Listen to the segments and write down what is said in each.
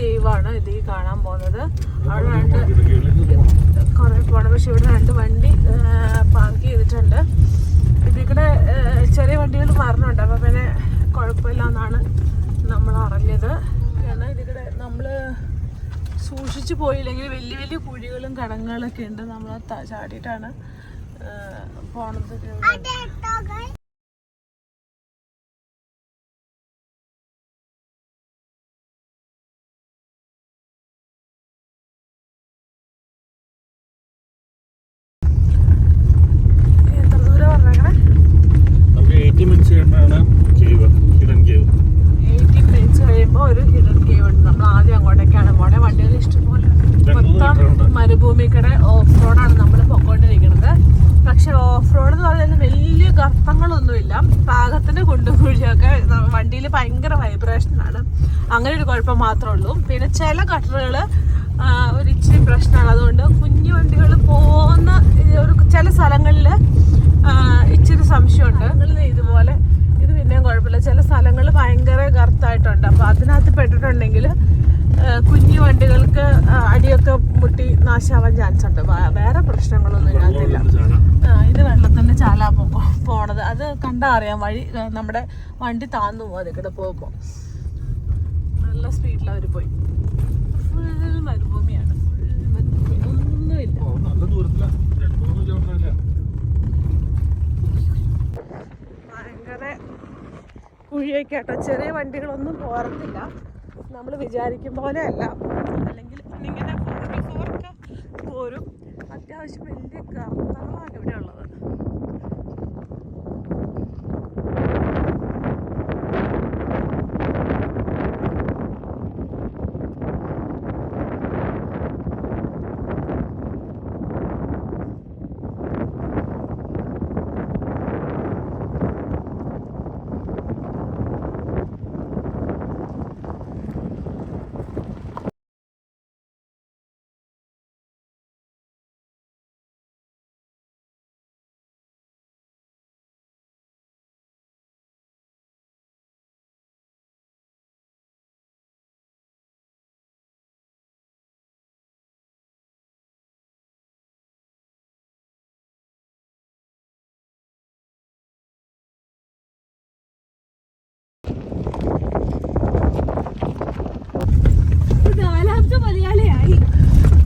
Hidden cave ആണ് ഇത് ഈ കാണാൻ പോകുന്നത്. അവിടെ രണ്ട് കുറെ പോകണം പക്ഷെ ഇവിടെ രണ്ട് വണ്ടി പാർക്ക് ചെയ്തിട്ടുണ്ട്. ഇതിക്കടെ ചെറിയ വണ്ടികൾ മാറുന്നുണ്ട്. അപ്പൊ പിന്നെ കുഴപ്പമില്ല എന്നാണ് നമ്മൾ അറിഞ്ഞത്. കാരണം ഇതിക്കടെ നമ്മൾ സൂക്ഷിച്ചു പോയില്ലെങ്കിൽ വലിയ വലിയ കുഴികളും കടങ്ങളൊക്കെ ഉണ്ട്. നമ്മൾ ചാടിയിട്ടാണ് പോണത് ഇവിടെ. എത്ര ദൂരം പറഞ്ഞേക്കണേ നമുക്ക് എയ്റ്റി മിനിറ്റ്സ് കഴിയുമ്പോഴാണ് cave hidden cave eighteen minutes കഴിയുമ്പോൾ ഒരു ഹിഡൻ കേവ് ഉണ്ട്. നമ്മൾ ആദ്യം അങ്ങോട്ടേക്കാണ് പോണേ. വണ്ടികൾ ഇഷ്ടംപോലെ മൊത്തം മരുഭൂമിക്കടെ ഓഫ് റോഡാണ് നമ്മൾ പൊക്കോണ്ടിരിക്കുന്നത് പക്ഷെ ഓഫ് റോഡ് എന്ന് പറയുന്നത് വലിയ ഗർത്തങ്ങളൊന്നുമില്ല. പാകത്തിന് കുണ്ടുകുഴിയൊക്കെ വണ്ടിയിൽ ഭയങ്കര വൈബ്രേഷനാണ്. അങ്ങനെ ഒരു കുഴപ്പം മാത്രമേ ഉള്ളൂ. പിന്നെ ചില ഗട്ടറുകൾ ഒരു ഇച്ചിരി പ്രശ്നമാണ്. അതുകൊണ്ട് കുഞ്ഞു വണ്ടികൾ പോകുന്ന ഒരു ചില സ്ഥലങ്ങളിൽ ഇച്ചിരി സംശയമുണ്ട്. നിങ്ങൾ ഇതുപോലെ? ഇത് പിന്നെയും കുഴപ്പമില്ല. ചില സ്ഥലങ്ങൾ ഭയങ്കര ഗർത്തായിട്ടുണ്ട് അപ്പോൾ അതിനകത്ത് പെട്ടിട്ടുണ്ടെങ്കിൽ കുഞ്ഞു വണ്ടികൾക്ക് അടിയൊക്കെ മുട്ടി നാശാവാൻ ചാൻസ് ഉണ്ട്. വേറെ പ്രശ്നങ്ങളൊന്നും ഇതിനകത്തില്ല. ആ, ഇത് വെള്ളത്തിന്റെ ചാലാ പോ- പോണത്. അത് കണ്ടാ അറിയാം. വഴി നമ്മുടെ വണ്ടി താന്നു പോകും അതിക്കടെ പോകുമ്പോൾ നല്ല സ്പീഡിൽ അവർ പോയി. ഫുൾ മരുഭൂമിയാണ്. ഫുൾ മരുഭൂമി. ഒന്നുമില്ല. നല്ല രണ്ട് മൂന്ന് കിലോമീറ്റർ ഇല്ല ഭയങ്കര കുഴിയൊക്കെ കേട്ടോ ചെറിയ വണ്ടികളൊന്നും പോരത്തില്ല നമ്മൾ വിചാരിക്കും പോലെ അല്ല. അല്ലെങ്കിൽ ഇങ്ങനെ ഫോർ പോരും. അത്യാവശ്യം വലിയ കർത്തകളാണ് ഇവിടെ ഉള്ളത് മലയാളിയായി.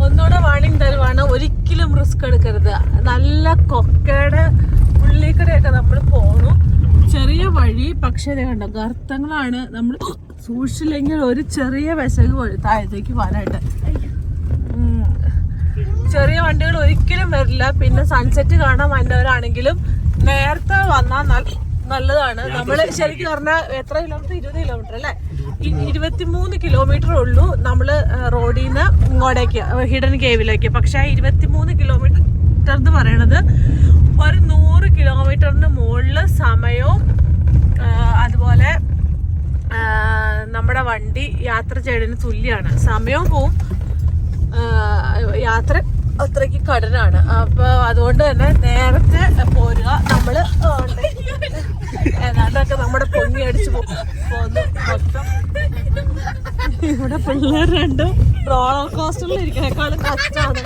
ഒന്നുകൂടെ വാണിംഗ് തരുവാണ്. ഒരിക്കലും റിസ്ക് എടുക്കരുത്. നല്ല കൊക്കയുടെ ഉള്ളിക്കടയൊക്കെ നമ്മൾ പോണു. ചെറിയ വഴി പക്ഷേ കണ്ടോ ഗർത്തങ്ങളാണ് നമ്മൾ സൂക്ഷിച്ചില്ലെങ്കിൽ ഒരു ചെറിയ വിശക് താഴത്തേക്ക് പോകാനായിട്ട്. ചെറിയ വണ്ടികൾ ഒരിക്കലും വരില്ല. പിന്നെ സൺസെറ്റ് കാണാൻ വന്നവരാണെങ്കിലും നേരത്തെ വന്നാൽ നല്ലതാണ്. നമ്മൾ ശരിക്കും പറഞ്ഞാൽ എത്ര കിലോമീറ്റർ? ഇരുപത് കിലോമീറ്റർ അല്ലേ? ഇരുപത്തിമൂന്ന് കിലോമീറ്റർ ഉള്ളൂ നമ്മൾ റോഡിൽ നിന്ന് ഇങ്ങോട്ടേക്ക് ഹിഡൻ കേവിലേക്ക്. പക്ഷെ ആ ഇരുപത്തിമൂന്ന് കിലോമീറ്റർ എന്ന് പറയണത് ഒരു നൂറ് കിലോമീറ്ററിന് മുകളിൽ സമയവും അതുപോലെ നമ്മുടെ വണ്ടി യാത്ര ചെയ്യുന്നതിന് തുല്യമാണ് സമയവും പോവും യാത്ര അത്രയ്ക്ക് കടനാണ് അപ്പൊ അതുകൊണ്ട് തന്നെ നേരത്തെ പോരുക. നമ്മൾ ഏതാണ്ടൊക്കെ നമ്മുടെ പൊങ്ങി അടിച്ചു പോകുന്നു മൊത്തം. ഇവിടെ പിള്ളേർ രണ്ടും റോളർ കോസ്റ്ററിൽ ഇരിക്കുന്നേക്കാളും കഷ്ടാണ്.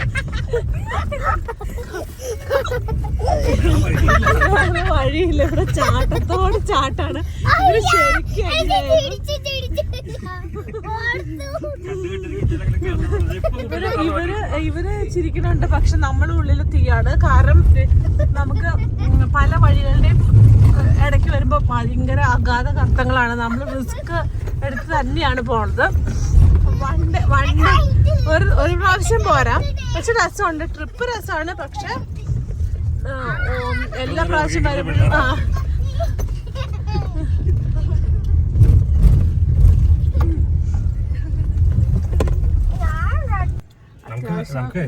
വഴിയില്ല. ഇവിടെ ചാട്ടത്തോട് ചാട്ടാണ്. ശരിക്കും ഇവർ ചിരിക്കണുണ്ട്. പക്ഷെ നമ്മുടെ ഉള്ളിൽ തീയാണ്. കാരണം നമുക്ക് പല വഴികളുടെയും ഇടയ്ക്ക് വരുമ്പോ ഭയങ്കര അഗാധ കർത്തങ്ങളാണ് നമ്മൾ റിസ്ക് എടുത്ത് തന്നെയാണ് പോണത്. വണ്ടി വണ്ടി ഒരു ഒരു പ്രാവശ്യം പോരാ. പക്ഷെ രസമുണ്ട്. ട്രിപ്പ് രസമാണ്. പക്ഷെ എല്ലാ പ്രാവശ്യം വരുമ്പോഴും ആ.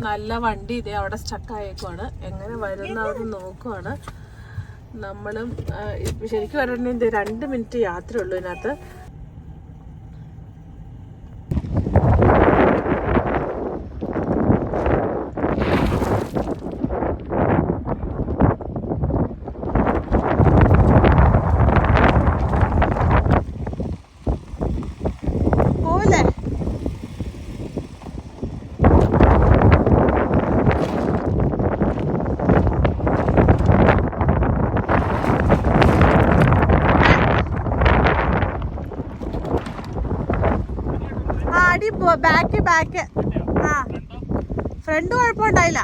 നല്ല വണ്ടി ഇതേ അവിടെ സ്റ്റക്ക് ആയേക്കുവാണ്. എങ്ങനെ വരുന്നവർ നോക്കുവാണ്. നമ്മളും ശരിക്കും പറഞ്ഞിട്ടുണ്ടെങ്കിൽ രണ്ട് മിനിറ്റ് യാത്രയുള്ളൂ ഇതിനകത്ത്. ബാക്ക് ബാക്ക് ആ. ഫ്രണ്ട് കുഴപ്പമുണ്ടായില്ല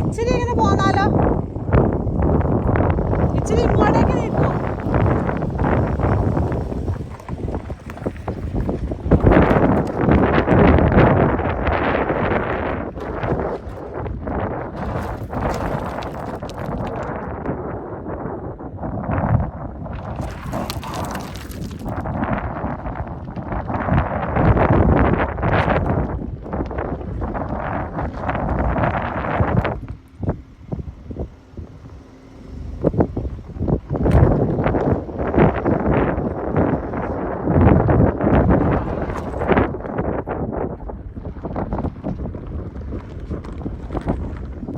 ഇച്ചിരി ഇങ്ങനെ പോന്നാലോ ഇച്ചിരി ഇങ്ങോട്ടേക്ക് നിൽക്കോ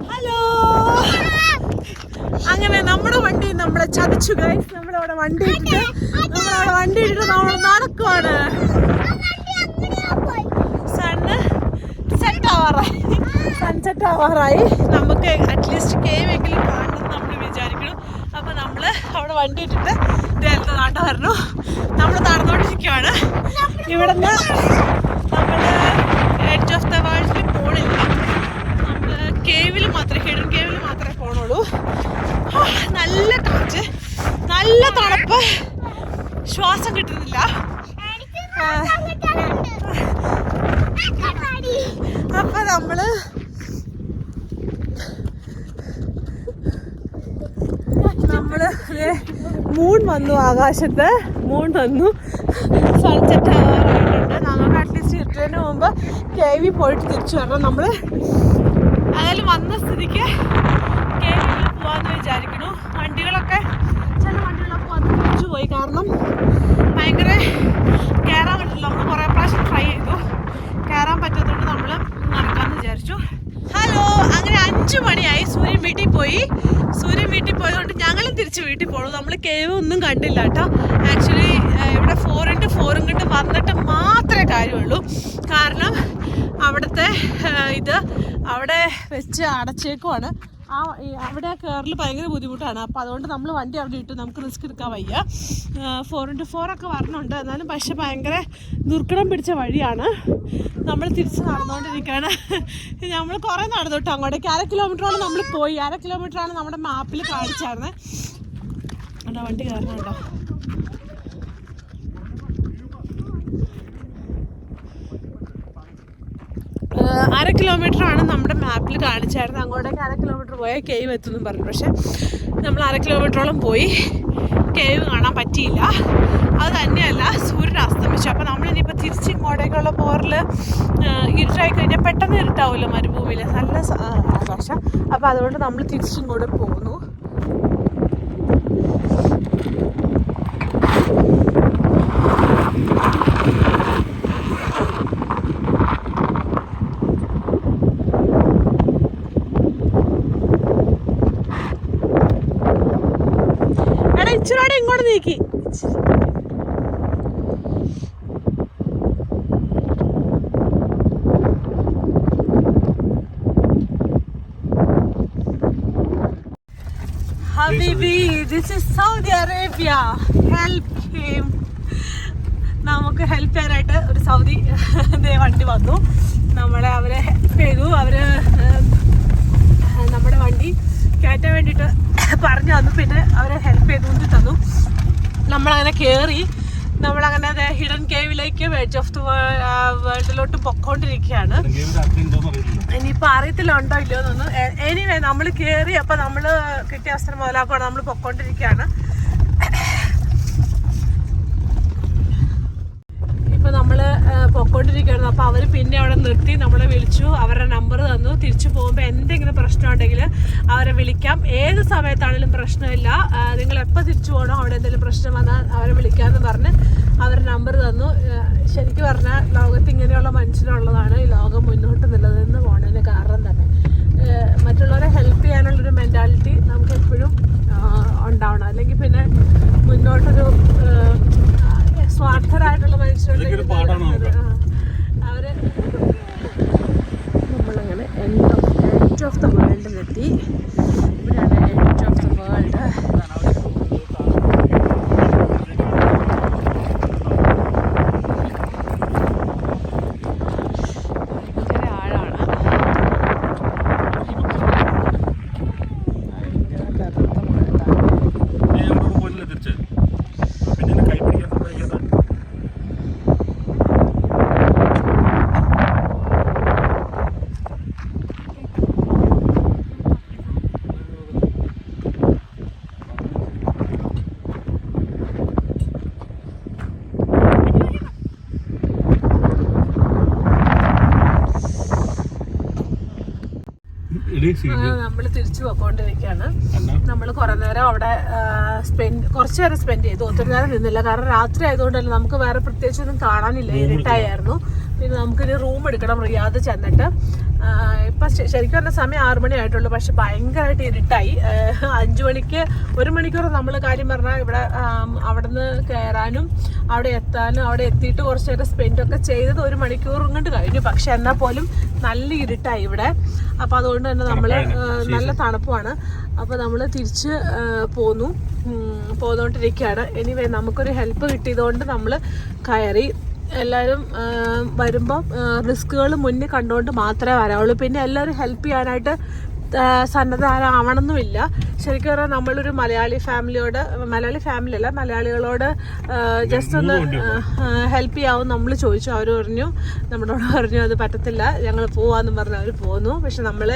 ഹലോ അങ്ങനെ നമ്മുടെ വണ്ടി നമ്മളെ നമ്മുടെ അവിടെ വണ്ടി ഇട്ടിട്ട് നമ്മളവിടെ വണ്ടി ഇട്ടിട്ട് നമ്മൾ നടക്കുവാണ്. സണ്ണ് സെറ്റ് ആവാറായി സൺസെറ്റ് ആവാറായി നമുക്ക് അറ്റ്ലീസ്റ്റ് കേവ് എങ്കിലും കാണണം നമ്മൾ വിചാരിക്കണം അപ്പൊ നമ്മൾ അവിടെ വണ്ടി ഇട്ടിട്ട് നേരത്തെ നാട്ട നമ്മൾ നടന്നുകൊണ്ടിരിക്കുവാണ്. ഇവിടെ നമ്മൾ എഡ്ജ് ഓഫ് ദ വേൾഡിൽ പോണില്ല നമ്മൾ കേവിൽ മാത്രമേ ഹിഡൻ കേവിൽ മാത്രമേ പോണുള്ളൂ ആ, നല്ല കാറ്റ് നല്ല തണുപ്പ് ശ്വാസം കിട്ടുന്നില്ല ആ, അപ്പൊ നമ്മൾ നമ്മൾ ദേ മൂൺ വന്നു ആകാശത്ത് മൂൺ തന്നു സൺസെറ്റ് ആവാറായിട്ടുണ്ട്. നമുക്ക് അറ്റ്ലീസ്റ്റ് ഇരുട്ടതിന് മുമ്പ് കെ വി പോയിട്ട് തിരിച്ചു വരണം നമ്മൾ അതായാലും വന്ന സ്ഥിതിക്ക് കെ വിയിൽ പോവാന്ന് വിചാരിക്കണു വണ്ടികളൊക്കെ ചില വണ്ടികളൊക്കെ വന്ന് തിരിച്ചു പോയി. കാരണം ഭയങ്കര കയറാൻ പറ്റില്ല. നമ്മൾ കുറേ പ്രാവശ്യം ട്രൈ ചെയ്തു. കയറാൻ പറ്റാത്തതുകൊണ്ട് നമ്മൾ നടക്കാമെന്ന് വിചാരിച്ചു. ഹലോ അങ്ങനെ അഞ്ചു മണിയായി. സൂര്യൻ വീട്ടിൽ പോയി. സൂര്യൻ വീട്ടിൽ പോയതുകൊണ്ട് തിരിച്ച് വീട്ടിൽ പോകണം നമ്മൾ കേവ് ഒന്നും കണ്ടില്ല കേട്ടോ. ആക്ച്വലി ഇവിടെ ഫോർ ഇന്റു ഫോറും കണ്ട് വന്നിട്ട് മാത്രമേ കാര്യമുള്ളൂ. കാരണം അവിടുത്തെ ഇത് അവിടെ വെച്ച് അടച്ചേക്കുവാണ്. ആ അവിടെ കയറിൽ ഭയങ്കര ബുദ്ധിമുട്ടാണ്. അപ്പോൾ അതുകൊണ്ട് നമ്മൾ വണ്ടി അവിടെ ഇട്ടു. നമുക്ക് റിസ്ക് എടുക്കാൻ വയ്യ. ഫോർ ഇന്റു ഫോർ ഒക്കെ വരണുണ്ട്. എന്നാലും പക്ഷെ ഭയങ്കര ദുർഘടം പിടിച്ച വഴിയാണ്. നമ്മൾ തിരിച്ച് നടന്നുകൊണ്ടിരിക്കുകയാണ് നമ്മൾ കുറേ നടന്നു കേട്ടോ അങ്ങോട്ടേക്ക്. അര കിലോമീറ്ററോളം നമ്മൾ പോയി. അര കിലോമീറ്ററാണ് നമ്മുടെ മാപ്പിൽ കാണിച്ചായിരുന്നത് കേട്ടോ വണ്ടി കയറണം കേട്ടോ അര കിലോമീറ്റർ ആണ് നമ്മുടെ മാപ്പിൽ കാണിച്ചായിരുന്നു അങ്ങോട്ടേക്ക് അര കിലോമീറ്റർ പോയാൽ കേവ് എത്തുമെന്നും പറഞ്ഞു. പക്ഷേ നമ്മൾ അര കിലോമീറ്ററോളം പോയി. കേവ് കാണാൻ പറ്റിയില്ല. അത് തന്നെയല്ല സൂര്യൻ അസ്തമിച്ചു. അപ്പോൾ നമ്മൾ ഇനിയിപ്പോൾ തിരിച്ച് ഇങ്ങോട്ടേക്കുള്ള പോറിൽ ഇരുട്ടായി കഴിഞ്ഞാൽ പെട്ടെന്ന് ഇരുട്ടാവുമല്ലോ മരുഭൂമിയിൽ? നല്ല ആകാശം. അപ്പോൾ അതുകൊണ്ട് നമ്മൾ തിരിച്ചിങ്ങോട്ട് പോകുന്നു എടാ ഇച്ചിരി ഇങ്ങോട്ട് നീക്കി ഹബീബി this is Arabia help him നമുക്ക് ഹെൽപ്പ് ചെയ്യാനായിട്ട് ഒരു സൗദി വണ്ടി വന്നു. നമ്മളെ അവരെ ഹെൽപ്പ് ചെയ്തു. അവർ നമ്മുടെ വണ്ടി കയറ്റാൻ വേണ്ടിയിട്ട് പറഞ്ഞു തന്നു. പിന്നെ അവരെ ഹെൽപ്പ് ചെയ്തുകൊണ്ട് തന്നു. നമ്മളങ്ങനെ കയറി നമ്മളങ്ങനെ അതെ ഹിഡൻ കേവിലേക്ക് വെഡ്ജ് ഓഫ് ദ വേൾഡിലോട്ട് പൊക്കോണ്ടിരിക്കുകയാണ്. ഇനിയിപ്പോൾ അറിയത്തില്ല ഉണ്ടോ ഇല്ലയോ എന്നൊന്നും എനിവേ നമ്മൾ കയറി അപ്പോൾ നമ്മൾ കിട്ടിയ അവസരം മുതലാക്കുകയാണ് നമ്മൾ പൊക്കോണ്ടിരിക്കുകയാണ് ഇപ്പൊ നമ്മൾ ഏഹ്, പൊക്കോണ്ടിരിക്കുകയായിരുന്നു. അപ്പോൾ അവർ പിന്നെ അവിടെ നിർത്തി നമ്മളെ വിളിച്ചു അവരുടെ നമ്പർ തന്നു. തിരിച്ചു പോകുമ്പോൾ എന്തെങ്കിലും പ്രശ്നം ഉണ്ടെങ്കിൽ അവരെ വിളിക്കാം. ഏത് സമയത്താണെങ്കിലും പ്രശ്നമില്ല. നിങ്ങൾ എപ്പോൾ തിരിച്ചു പോകണോ അവിടെ എന്തെങ്കിലും പ്രശ്നം വന്നാൽ അവരെ വിളിക്കാമെന്ന് പറഞ്ഞ് അവരുടെ നമ്പർ തന്നു. ശരിക്കും പറഞ്ഞാൽ ലോകത്ത് ഇങ്ങനെയുള്ള മനുഷ്യരുള്ളതാണ് ഈ ലോകം മുന്നോട്ട് നിലനിന്ന് പോകുന്നതിന് കാരണം തന്നെ. മറ്റുള്ളവരെ ഹെൽപ്പ് ചെയ്യാനുള്ളൊരു മെന്റാലിറ്റി നമുക്ക് എപ്പോഴും ഉണ്ടാവണം. അല്ലെങ്കിൽ പിന്നെ മുന്നോട്ടൊരു സ്വാർത്ഥരായിട്ടുള്ള. ആ, അവർ നമ്മളങ്ങനെ end of end of the വേൾഡിലെത്തി ഇവിടെയാണ് edge of the world silly silly നമ്മൾ തിരിച്ചു പോയിക്കൊണ്ടിരിക്കുകയാണ്. നമ്മൾ കുറെ നേരം അവിടെ സ്പെൻഡ് കുറച്ചു നേരം സ്പെൻഡ് ചെയ്തു. ഒത്തിരി നേരം നിന്നില്ല. കാരണം രാത്രി ആയതുകൊണ്ടല്ല നമുക്ക് വേറെ പ്രത്യേകിച്ച് ഒന്നും കാണാനില്ല ഇരുട്ടായിരുന്നു. പിന്നെ നമുക്കൊരു റൂം എടുക്കണം. റിയാദ് ചെന്നിട്ട്. ഇപ്പൊ ശരിക്കും പറഞ്ഞ സമയം ആറു മണി ആയിട്ടുള്ളൂ. പക്ഷെ ഭയങ്കരമായിട്ട് ഇരുട്ടായി. അഞ്ചു മണിക്ക് ഒരു മണിക്കൂർ നമ്മൾ കാര്യം പറഞ്ഞാൽ ഇവിടെ അവിടെ അവിടുന്ന് കയറാനും അവിടെ എത്താനും അവിടെ എത്തിയിട്ട് കുറച്ച് നേരം സ്പെൻഡൊക്കെ ചെയ്തത് ഒരു മണിക്കൂർ കൊണ്ട് കഴിഞ്ഞു. പക്ഷെ എന്നാൽ പോലും നല്ല ഇരുട്ടായി ഇവിടെ. അപ്പം അതുകൊണ്ട് തന്നെ നമ്മൾ നല്ല തണുപ്പാണ്. അപ്പോൾ നമ്മൾ തിരിച്ച് പോന്നു. പോന്നുകൊണ്ടിരിക്കുകയാണ് എനിവേ നമുക്കൊരു ഹെൽപ്പ് കിട്ടിയതുകൊണ്ട് നമ്മൾ കയറി. എല്ലാവരും വരുമ്പം റിസ്കുകൾ മുന്നിൽ കണ്ടുകൊണ്ട് മാത്രമേ വരാവുള്ളൂ. പിന്നെ എല്ലാവരും ഹെൽപ്പ് ചെയ്യാനായിട്ട് സന്നദ്ധരാവണമെന്നുമില്ല. ശരിക്കും പറഞ്ഞാൽ നമ്മളൊരു മലയാളി ഫാമിലിയോട് മലയാളി ഫാമിലി അല്ല മലയാളികളോട് ജസ്റ്റ് ഒന്ന് ഹെൽപ്പ് ചെയ്യാവും നമ്മൾ ചോദിച്ചു. അവർ പറഞ്ഞു നമ്മളോട് പറഞ്ഞു അത് പറ്റത്തില്ല. ഞങ്ങൾ പോവാന്ന് പറഞ്ഞു അവർ പോന്നു. പക്ഷെ നമ്മൾ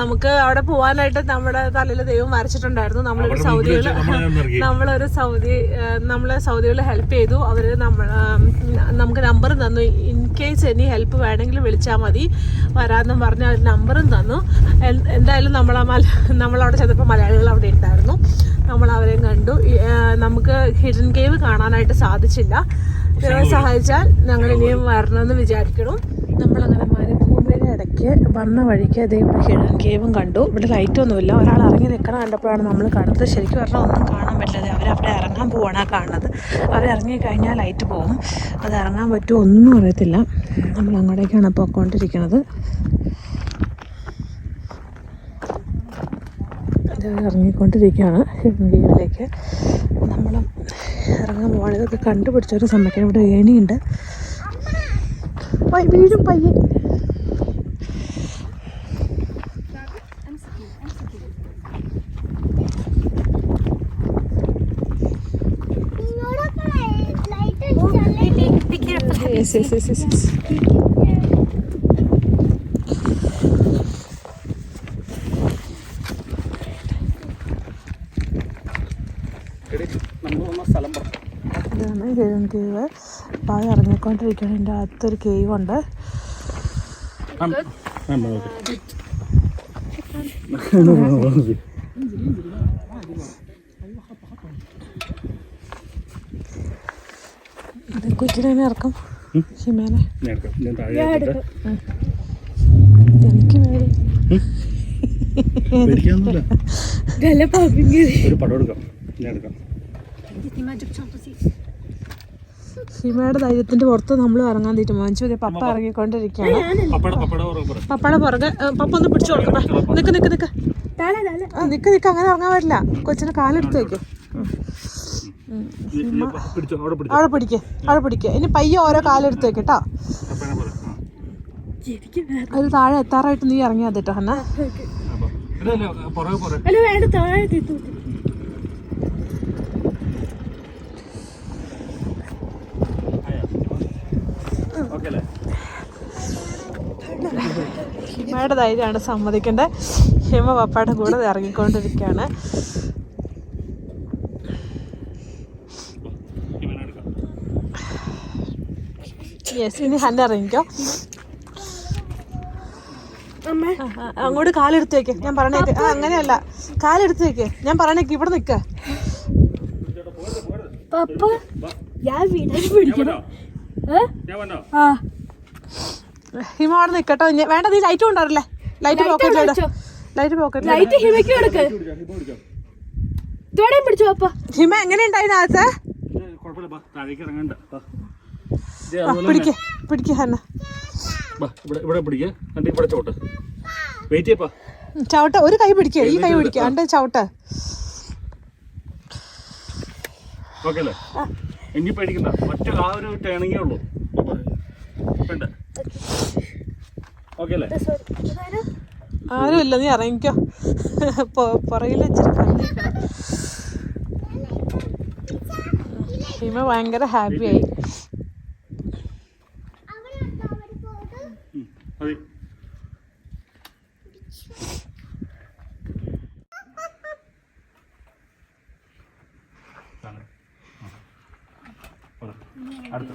നമുക്ക് അവിടെ പോകാനായിട്ട് നമ്മുടെ തലയിൽ ദൈവം വരച്ചിട്ടുണ്ടായിരുന്നു. നമ്മളൊരു സൗദികൾ നമ്മളൊരു സൗദി നമ്മളെ സൗദികൾ ഹെൽപ്പ് ചെയ്തു. അവർ നമ്മൾ നമുക്ക് നമ്പർ തന്നു. ഇൻ കേസ് എനി ഹെൽപ്പ് വേണമെങ്കിൽ വിളിച്ചാൽ മതി. വരാമെന്നും പറഞ്ഞ് അവർ നമ്പറും തന്നു. എന്തായാലും നമ്മൾ മല നമ്മളവിടെ ചെന്നപ്പോൾ മലയാളികൾ അവിടെ ഉണ്ടായിരുന്നു. നമ്മൾ അവരെയും കണ്ടു. നമുക്ക് ഹിഡൻ കേവ് കാണാനായിട്ട് സാധിച്ചില്ല. സഹായിച്ചാൽ ഞങ്ങൾ ഇനിയും വരണമെന്ന് വിചാരിക്കണം നമ്മളങ്ങനെ മരുഭൂമിയുടെ ഇടയ്ക്ക് വന്ന വഴിക്ക് അതേ ഇവിടെ ഹിഡൻ കേവും കണ്ടു. ഇവിടെ ലൈറ്റൊന്നുമില്ല ഒരാൾ ഇറങ്ങി നിൽക്കണം കണ്ടപ്പോഴാണ് നമ്മൾ കണ്ടത് ശരിക്കും പറഞ്ഞാൽ ഒന്നും കാണാൻ പറ്റില്ല. അവരവിടെ ഇറങ്ങാൻ പോവാണ് ആ കാണുന്നത്. അവരിറങ്ങി കഴിഞ്ഞാൽ ലൈറ്റ് പോകും. അത് ഇറങ്ങാൻ പറ്റുമോ ഒന്നും അറിയത്തില്ല. നമ്മൾ അങ്ങോട്ടേക്കാണ് പോയിക്കൊണ്ടിരിക്കുന്നത് ഇറങ്ങിക്കൊണ്ടിരിക്കുകയാണ് വീട്ടിലേക്ക്. നമ്മൾ ഇറങ്ങാൻ പോവാണ്. ഇതൊക്കെ കണ്ടുപിടിച്ചൊരു സമ്മതിക്കണം ഇവിടെ ഏണിയുണ്ട്. വീഴും പയ്യെ Yes, yes, yes, yes, yes. എടി, നമ്മൾ വന്ന സ്ഥലം പറ ഇതാണ് ഹിഡൻ കേവ് അപ്പോൾ അത് ഇറങ്ങിക്കൊണ്ടിരിക്കുകയാണ് എന്റെ അകത്തൊരു കേവ് ഉണ്ട്. ഇത് കുറ്റിനെ ഇറക്കും. ഹിമേനെ ഞാൻ എനിക്ക് വേണ്ടി ഒരു പടം എടുക്കാം. ഞാൻ എടുക്കാം. ഹിമയുടെ ധൈര്യത്തിന്റെ പുറത്ത് നമ്മൾ ഇറങ്ങാൻ തീരുമാനിച്ചു. അതെ പപ്പ ഇറങ്ങിക്കൊണ്ടിരിക്കുകയാണ്. പപ്പട പപ്പട ഓർമ്മ പറ പപ്പയുടെ പുറകെ പപ്പ ഒന്ന് പിടിച്ചു കൊടുക്കട്ടെ നിക്ക് നിക്ക് നിക്ക്. ആ നിക്ക് നിക്ക് അങ്ങനെ ഇറങ്ങാൻ പറ്റില്ല. കൊച്ചിനെ കാലെടുത്ത് വെക്കും. അവിടെ പിടിക്ക അവിടെ പിടിക്ക. ഇനി പയ്യെ ഓരോ കാലെടുത്ത് വെക്ക് കേട്ടോ പപ്പനെ പറ ആ. അത് താഴെ എത്താറായിട്ട് നീ ഇറങ്ങിയാ കേട്ടോ ഹന്ന. താഴെ തിത്തു ഓക്കെ അല്ലേ ഹിമയുടെ ധൈര്യമാണ് സമ്മതിക്കേണ്ടത്. ഹിമ പപ്പയുടെ കൂടെ ഇറങ്ങിക്കൊണ്ടിരിക്കുകയാണ്. യെസ് ഇനി ഹന്ന ഇറങ്ങിക്കോ അങ്ങോട്ട് കാലെടുത്ത് വെക്കേ. ഞാൻ പറഞ്ഞേക്ക് ആ അങ്ങനെയല്ല. കാലെടുത്ത് വെക്കേ. ഞാൻ പറഞ്ഞേക്ക് ഇവിടെ നിൽക്ക. പപ്പ ഞാൻ വീടാൻ പിടിക്കണം ആ. ഹിമ അവിടെ നിക്കട്ടോ. വേണ്ട നീ ലൈറ്റ് കൊണ്ടുവരല്ലേ ലൈറ്റ് പോക്കറ്റിലിട് ലൈറ്റ് പോക്കറ്റിൽ ലൈറ്റ് ഹിമയ്ക്ക് കൊടുക്ക്. പിടിച്ചു ഹിമ എങ്ങനെ പിടിക്ക് ഹന്ന. ചവിട്ട. ഒരു കൈ പിടിക്കേ ഈ കൈ പിടിക്കുക അണ്ട് ചവിട്ട. ഓക്കെ അല്ലേ? ഇനി പേടിക്കണ്ട. ഒറ്റ ആ ഒരു ടേണിങ്ങേ ഉള്ളൂ. വേണ്ട. ഓക്കെ അല്ലേ? ആരും ഇല്ല നീ ഇറങ്ങിക്കോ. പുറകിൽ ഇച്ചിരി പല്ലിരിക്കണം ഹിമ ഭയങ്കര ഹാപ്പിയായി ഉം, മതി താഴെ. ആ. പറ. അടുത്ത.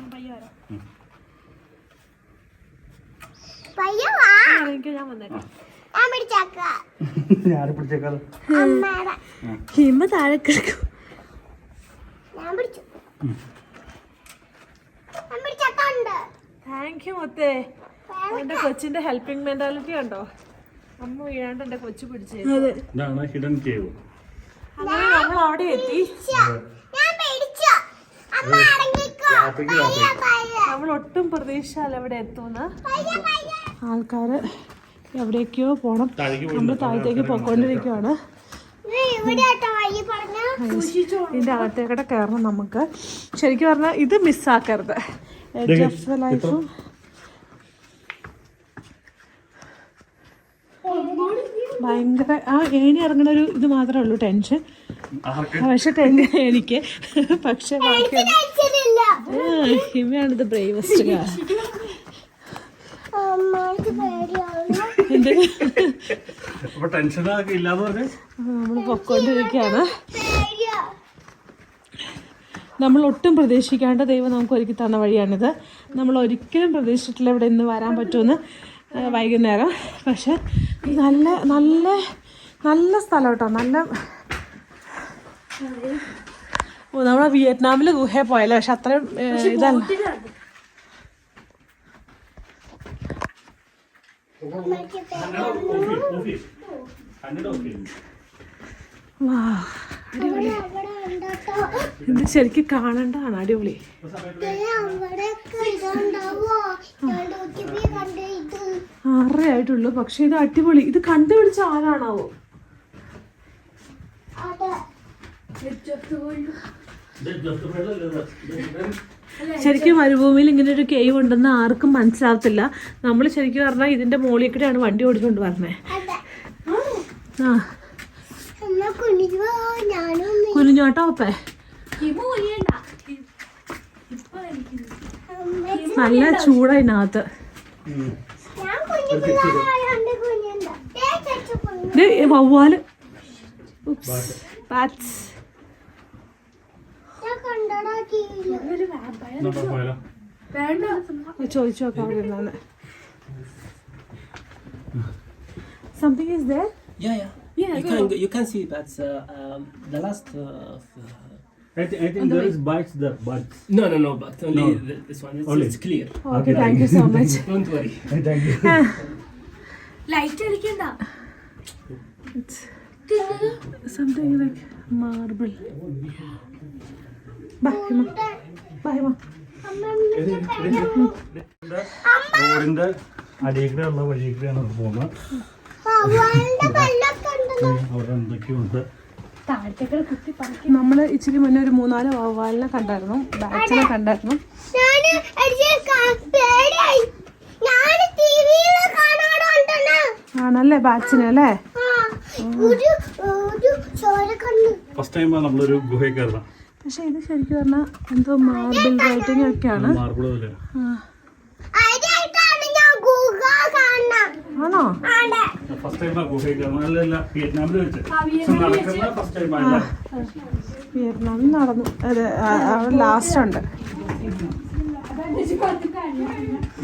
ഞാൻ ഹിമ താഴെ കിടക്കും. താങ്ക് യു മുത്തേ. എന്റെ കൊച്ചിന്റെ ഹെൽപ്പിംഗ് മെന്റാലിറ്റി ഉണ്ടോ അമ്മ വീഴാണ്ട് എന്റെ കൊച്ചു പിടിച്ചു. ഇതാണ് ഹിഡൻ കേവ് അങ്ങനെ നമ്മൾ അവിടെ എത്തി. നമ്മൾ ഒട്ടും പ്രതീക്ഷിച്ചാൽ ഇവിടെ എത്തുന്ന. ആൾക്കാര് എവിടേക്കോ പോണം. നമ്മൾ താഴത്തേക്ക് പോയിക്കൊണ്ടിരിക്കുവാണ്. ഇതിന്റെ അകത്തേക്കൂടെ കയറണം നമുക്ക്. ശരിക്കും പറഞ്ഞാൽ ഇത് മിസ്സാക്കരുത്. എഡ്ജ് ഓഫ് ദ ലൈഫും ഭയങ്കര ആ ഏണി ഇറങ്ങുന്ന ഒരു ഇത് മാത്രമേ ഉള്ളൂ ടെൻഷൻ. പക്ഷെ എനിക്ക്. പക്ഷെ ഹിമയാണിത് ബ്രേവസ്റ്റ് നമ്മൾ പൊക്കോണ്ടിരിക്കുകയാണ് നമ്മൾ ഒട്ടും പ്രതീക്ഷിക്കാണ്ട് ദൈവം നമുക്ക് ഒരുക്കി തന്ന വഴിയാണിത്. നമ്മൾ ഒരിക്കലും പ്രതീക്ഷിച്ചിട്ടില്ല ഇവിടെ ഇന്ന് വരാൻ പറ്റുമെന്ന് വൈകുന്നേരം. പക്ഷെ നല്ല നല്ല നല്ല സ്ഥലം കേട്ടോ. നല്ല നമ്മളെ വിയറ്റ്നാമിൽ ഗുഹയെ പോയല്ലോ? പക്ഷെ അത്രയും ഇതല്ല. അവിടെ ഇത് ശരിക്കും കാണേണ്ടതാണ് അടിപൊളി. ആറേ ആയിട്ടുള്ളൂ. പക്ഷെ ഇത് അടിപൊളി. ഇത് കണ്ടുപിടിച്ച ആരാണാവോ അതെ ശരിക്കും മരുഭൂമിയിൽ ഇങ്ങനെ ഒരു കേവ് ഉണ്ടെന്ന് ആർക്കും മനസ്സിലാവത്തില്ല. നമ്മൾ ശരിക്കും പറഞ്ഞാൽ ഇതിന്റെ മുകളിൽ കൂടെയാണ് വണ്ടി ഓടിച്ചുകൊണ്ട് പറഞ്ഞേ ആ. കുനിഞ്ഞോട്ടോ അപ്പേ നല്ല ചൂടതിനകത്ത് ഞാൻ കുഞ്ഞു ചോദിച്ചു നോക്കാം അവിടെ ഇരുന്നാണ് something is there Yeah, yeah. Yeah, you can you can see that uh, um, the last. Uh, of, uh, I, thi- I think there is bites there, bites. no, no, no, but only No. th- this one. It's, Only. it's clear. Okay thank you so much Don't worry. Thank you. Light അടിക്കണ്ട something like marble ബാ ഹിമ ബാ ഹിമ റോഡിന്റെ അടിയിൽ കൂടെ ഉള്ള വഴി കൂടെയാണ് നമ്മൾ പോകുന്നത്. അവിടെ എന്തൊക്കെയുണ്ട്? നമ്മൾ ഇച്ചിരി മുന്നേ ഒരു മൂന്നാൽ വവ്വാലിനെ കണ്ടായിരുന്നു. ബാച്ചിനെ കണ്ടായിരുന്നു. ആണല്ലേ ബാച്ചിനെ അല്ലേ? ഫസ്റ്റ് ടൈമാണ് നമ്മളൊരു ഗുഹയിൽ കയറുന്നത് പക്ഷെ ഇത് ശരിക്കും പറഞ്ഞാൽ എന്തോ മാർബിൾ റൈറ്റിംഗ് ഒക്കെയാണ്. മാർബിൾ പോലെ. ആ. ആദ്യമായിട്ടാണ് ഞാൻ ഗൂഗ കാണണം. ആണോ? വിയറ്റ്നാമിൽ നടന്നു. അതെ അവിടെ ലാസ്റ്റ് ഉണ്ട്. If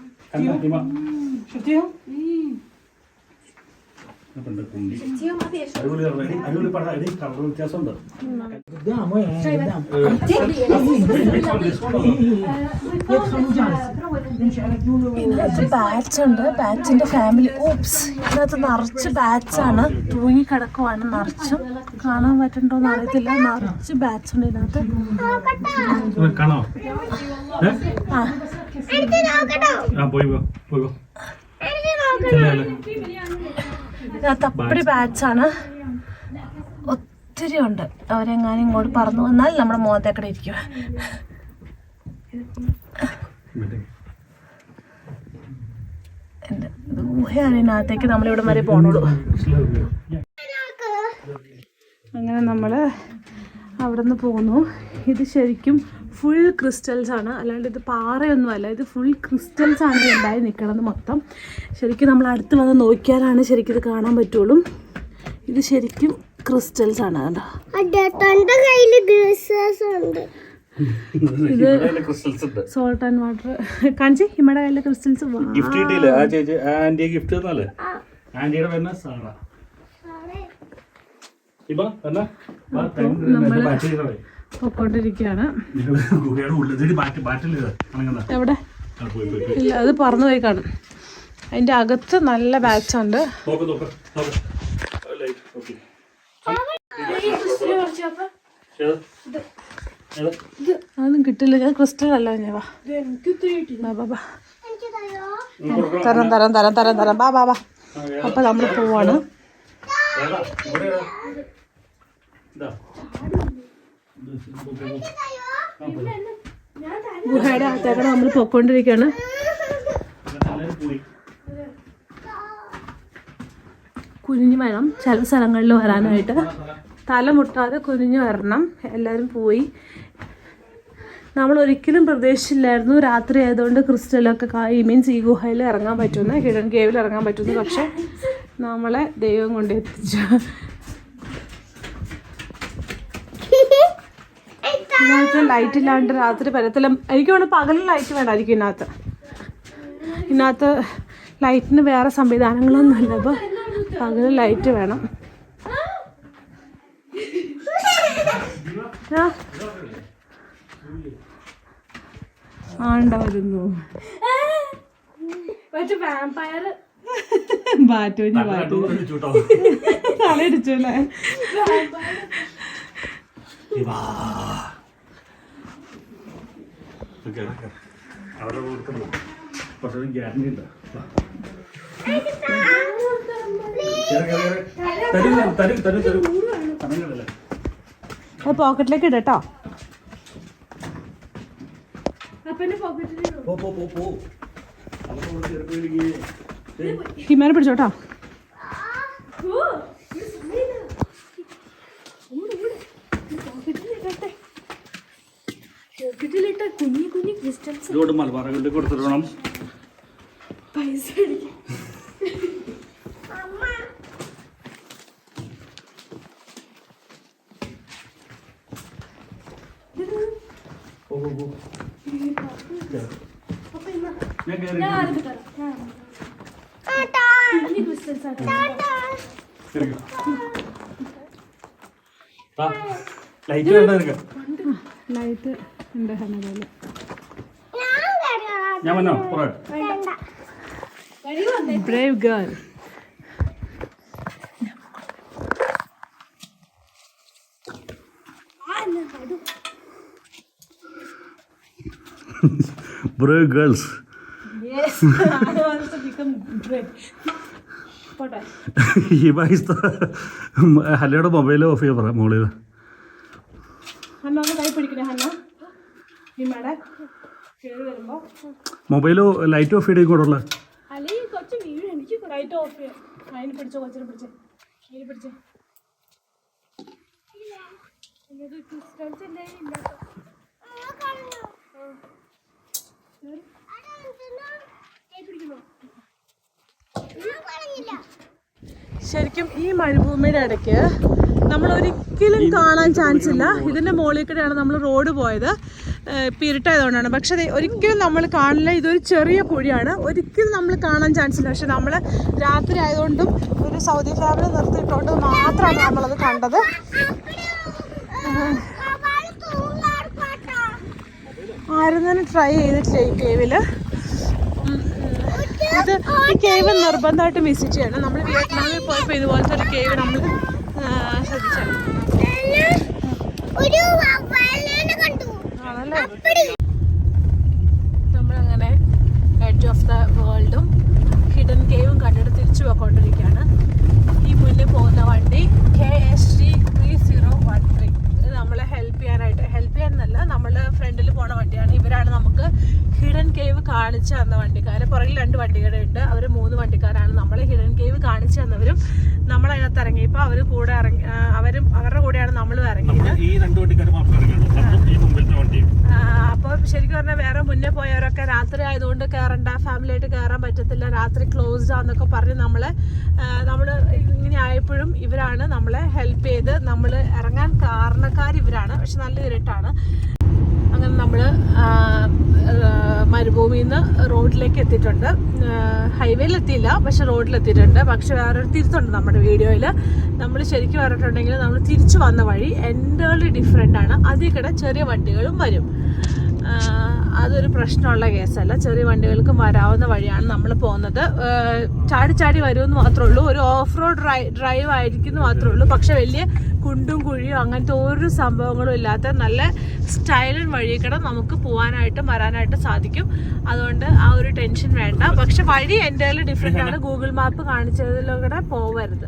വ്യത്യാസമുണ്ട്. ഇതിനകത്ത് ഉണ്ട് ബാച്ചിന്റെ ഫാമിലി ഓപ്സ് ഇതിനകത്ത് നിറച്ച് ബാച്ച് ആണ് തൂങ്ങി കിടക്കുവാണ് നിറച്ചും കാണാൻ പറ്റണ്ടോന്ന് അറിയത്തില്ല നിറച്ച് ബാച്ച് ഉണ്ട് ഇതിനകത്ത് ആ ആ പോയി പോ പോയി ബാച്ചാണ് ഒത്തിരി ഉണ്ട്. അവരെങ്ങാനും ഇങ്ങോട്ട് പറന്നു വന്നാൽ നമ്മുടെ മുഖത്തേക്കടെ ഇരിക്കും. മറ്റേ. എന്റെ ഇത് ഗുഹയാണ് ഇതിനകത്തേക്ക് നമ്മളിവിടെ വരെ പോണുള്ളൂ. അങ്ങനെ നമ്മൾ അവിടെ നിന്ന് പോന്നു. ഇത് ശരിക്കും ഫുൾ ക്രിസ്റ്റൽസ് ആണ്. അല്ലാണ്ട് ഇത് പാറയൊന്നുമല്ല. ഇത് ഫുൾ ക്രിസ്റ്റൽസ് ആണ് ഉണ്ടായി നിൽക്കണത് മൊത്തം. ശരിക്കും നമ്മൾ അടുത്ത് വന്ന് നോക്കിയാലാണ് ശരിക്കും ഇത് കാണാൻ പറ്റുള്ളൂ. ഇത് ശരിക്കും ക്രിസ്റ്റൽസ് ആണ് കണ്ടോ അതെ തന്റെ കയ്യിൽ ഗ്ലാസസ് ഉണ്ട്. ക്രിസ്റ്റൽസ് ഉണ്ട്. സോൾട്ട് ആൻഡ് വാട്ടർ കാണിച്ചേ ഹിമയുടെ കയ്യിലെ ക്രിസ്റ്റൽസ് ഗിഫ്റ്റ് കിട്ടിയില്ലേ? ആ ചേച്ചി ആന്റിയെ ഗിഫ്റ്റ് തന്നല്ലേ ആന്റിയുടെ പേര് സാറ. ഇപ്പൊ എന്നാ ബാറ്ററി പൊക്കോണ്ടിരിക്കുകയാണ്. എവിടെ? പോയി പോയി പോയി. ഇല്ല അത് പറന്നു പോയി കാണും. അതിന്റെ അകത്ത് നല്ല ബാച്ച് ഉണ്ട്. നോക്ക് നോക്ക് നോക്ക്. ലൈറ്റ് ഓക്കെ അതൊന്നും കിട്ടില്ല. ഞാൻ ക്രിസ്റ്റൽ അല്ല ഞാൻ വാ. തരം തരം തരം എനിക്ക് തരോ തരാം തരാം തരാം തരാം. തരാം ബാ ബാ ബാ അപ്പൊ നമ്മൾ പോവാണ്. ഗുഹയുടെ അകത്തേക്കാണ് നമ്മൾ പൊക്കോണ്ടിരിക്കുകയാണ് കുനിഞ്ഞു വേണം ചില സ്ഥലങ്ങളിൽ വരാനായിട്ട്. തല മുട്ടാതെ കുനിഞ്ഞു വരണം. എല്ലാവരും പോയി. നമ്മൾ ഒരിക്കലും പ്രതീക്ഷിച്ചില്ലായിരുന്നു. രാത്രി ആയതുകൊണ്ട് ക്രിസ്റ്റലൊക്കെ ഈ മീൻസ് ഈ ഗുഹയിൽ ഇറങ്ങാൻ പറ്റുന്ന ഹിഡൻ കേവിൽ ഇറങ്ങാൻ പറ്റുമെന്ന്. പക്ഷെ നമ്മളെ ദൈവം കൊണ്ട് എത്തിച്ചു. ഇതിനകത്ത് ലൈറ്റ് ഇല്ലാണ്ട് രാത്രി പരത്തില്ല എനിക്ക് വേണം പകലും ലൈറ്റ് വേണമായിരിക്കും ഇതിനകത്ത്. ഇതിനകത്ത് ലൈറ്റിന് വേറെ സംവിധാനങ്ങളൊന്നുമില്ല. അപ്പോൾ പകൽ ലൈറ്റ് വേണം. ആ. ആണ്ട വരുന്നു. ബാറ്റോഞ്ഞ് തലയിടിച്ചു അല്ലേ? അവരുടെ കൊടുക്കുന്നു പക്ഷെ ഗ്യാരണ്ടി ഉണ്ട്. അത് പോക്കറ്റിലേക്ക് ഇടട്ടോ പോ പോ പോ പിടിച്ചോട്ടോ ഇതുകൊണ്ട് മലബാർ കൊണ്ട് കൊടുത്തിട്ട് വേണം പോ, പോ, പോ. ഞാൻ കേറി ലൈറ്റ് ലൈറ്റ് ഉണ്ട് ഞാൻ വന്നോ? ബ്രേവ് ഗേൾ ബ്രേവ് ഗേൾസ് പോട്ടെ. ഈ പൈസ ഹല്ലയുടെ മൊബൈൽ ഓഫ് ചെയ്യാൻ പറയാം മോളിൽ ഹന്ന ഒന്ന് കൈ പിടിക്കണേ ഹന്ന. ഹിമയുടെ മൊബൈൽ ലൈറ്റ് ഓഫ് ചെയ്തേ കൂടെ ഉള്ള? അല്ലെങ്കിൽ കൊച്ചു വീഴും. എനിക്ക് ലൈറ്റ് ഓഫ് പിടിച്ചേ ശരിക്കും ഈ മരുഭൂമിയുടെ ഇടയ്ക്ക് നമ്മൾ ഒരിക്കലും കാണാൻ ചാൻസ് ഇല്ല ഇതിന്റെ മുകളിൽ കൂടെയാണ് നമ്മൾ റോഡ് പോയത്. ഇപ്പൊ ഇരുട്ടായതുകൊണ്ടാണ്. പക്ഷെ ഒരിക്കലും നമ്മൾ കാണില്ല. ഇതൊരു ചെറിയ കുഴിയാണ്. ഒരിക്കലും നമ്മൾ കാണാൻ ചാൻസ് ഇല്ല പക്ഷെ നമ്മൾ രാത്രി ആയതുകൊണ്ടും ഒരു സൗദി ഫാമിലി നിർത്തിയിട്ടുകൊണ്ട് മാത്രമാണ് നമ്മളത് കണ്ടത്. ആരും ട്രൈ ചെയ്തിട്ടില്ല ഈ കേവിൽ ഇത് ഈ കേവ് നിർബന്ധമായിട്ട് വിസിറ്റ് ചെയ്യണം. നമ്മൾ വിയറ്റ്നാമിൽ പോയപ്പോൾ ഇതുപോലത്തെ ഒരു കേവ് നമ്മൾ നമ്മളങ്ങനെ എഡ്ജ് ഓഫ് ദ വേൾഡും ഹിഡൻ കേവും കണ്ടിട്ട് തിരിച്ചു പോയിക്കൊണ്ടിരിക്കുകയാണ്. ഈ മുന്നിൽ പോകുന്ന വണ്ടി K S G three zero one three നമ്മളെ ഹെൽപ്പ് ചെയ്യാനായിട്ട്. ഹെൽപ്പ് ചെയ്യാനല്ല നമ്മളെ ഫ്രണ്ടിൽ പോണ വണ്ടിയാണ്. ഇവരാണ് നമുക്ക് ഹിഡൻ കേവ് കാണിച്ചു തന്ന വണ്ടിക്കാരെ. പുറകിൽ രണ്ട് വണ്ടികളുണ്ട് അവർ അവർ മൂന്ന് വണ്ടിക്കാരാണ്. നമ്മളെ ഹിഡൻ കേവ് കാണിച്ചു തന്നവരും നമ്മളതിനകത്ത് ഇറങ്ങിയപ്പോൾ അവർ കൂടെ ഇറങ്ങി അവരും അവരുടെ കൂടെയാണ് നമ്മളും ഇറങ്ങിയത്. ഈ രണ്ട് വണ്ടിക്കാർ അപ്പോൾ ശരിക്കും പറഞ്ഞാൽ വേറെ മുന്നേ പോയവരൊക്കെ രാത്രി ആയതുകൊണ്ട് കയറണ്ട ഫാമിലിയായിട്ട് കയറാൻ പറ്റത്തില്ല രാത്രി ക്ലോസ്ഡ് ആന്നൊക്കെ പറഞ്ഞ് നമ്മളെ നമ്മൾ ഇങ്ങനെ ആയപ്പോഴും ഇവരാണ് നമ്മളെ ഹെൽപ്പ് ചെയ്ത് നമ്മൾ ഇറങ്ങാൻ ഇവരാണ് പക്ഷെ നല്ല ഇരുട്ടാണ്. അങ്ങനെ നമ്മൾ മരുഭൂമിയിൽ നിന്ന് റോഡിലേക്ക് എത്തിയിട്ടുണ്ട്. ഹൈവേയിൽ എത്തിയില്ല പക്ഷെ റോഡിലെത്തിയിട്ടുണ്ട് പക്ഷെ വേറൊരു തിരുത്തുണ്ട് നമ്മുടെ വീഡിയോയിൽ നമ്മൾ ശരിക്കും പറഞ്ഞിട്ടുണ്ടെങ്കിൽ നമ്മൾ തിരിച്ചു വന്ന വഴി എന്റെ ഡിഫറെന്റ് ആണ്. അതിൽ ചെറിയ വണ്ടികളും വരും. അതൊരു പ്രശ്നമുള്ള കേസല്ല. ചെറിയ വണ്ടികൾക്കും വരാവുന്ന വഴിയാണ് നമ്മൾ പോകുന്നത്. ചാടി ചാടി വരുമെന്ന് മാത്രമേ ഉള്ളൂ. ഒരു ഓഫ് റോഡ് ഡ്രൈവ് ആയിരിക്കും എന്ന് മാത്രമേ ഉള്ളൂ. പക്ഷെ വലിയ കുണ്ടും കുഴിയും അങ്ങനത്തെ ഒരു സംഭവങ്ങളും ഇല്ലാത്ത നല്ല സ്റ്റൈലൻ കൂടെ നമുക്ക് പോകാനായിട്ടും വരാനായിട്ടും സാധിക്കും. അതുകൊണ്ട് ആ ഒരു ടെൻഷൻ വേണ്ട. പക്ഷെ വഴി എന്റെ ഡിഫറെന്റ് ആണ്. ഗൂഗിൾ മാപ്പ് കാണിച്ചതിലൂടെ പോവരുത്.